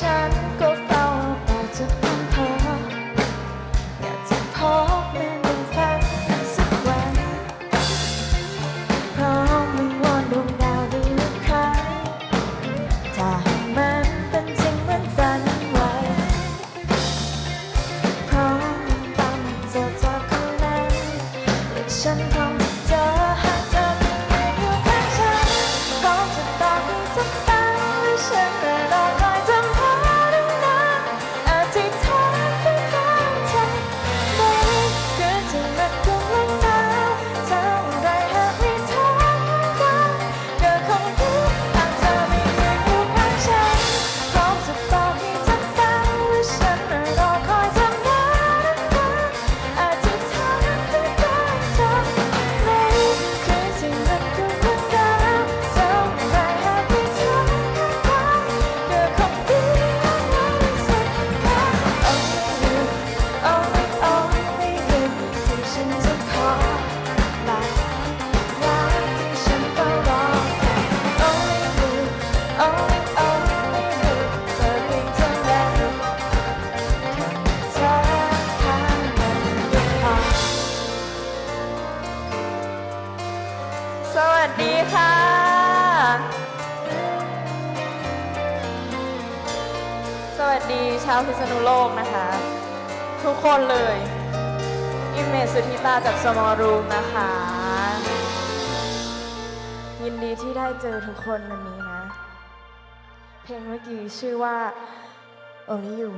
ฉันก็เฝ้าปาจะพังพออยากจะพบแม่ในฝันสักวันพร้อมวิงวอนดวงดาวดูใครถ้าให้มันเป็นจริงเหมือนฝันไว้พร้อมตามเจอเธอคนนั้นและฉันพร้อมจะเจอหากเธอไม่อยู่ข้างฉันพร้อมจะตามให้ทุกตาและฉัน ดีค่ะ สวัสดีชาวพิษณุโลกนะคะ ทุกคนเลย อิมเมจสุธิตาจากสมอรูมนะคะ ยินดีที่ได้เจอทุกคนวันนี้นะ เพลงเมื่อกี้ชื่อว่า Only You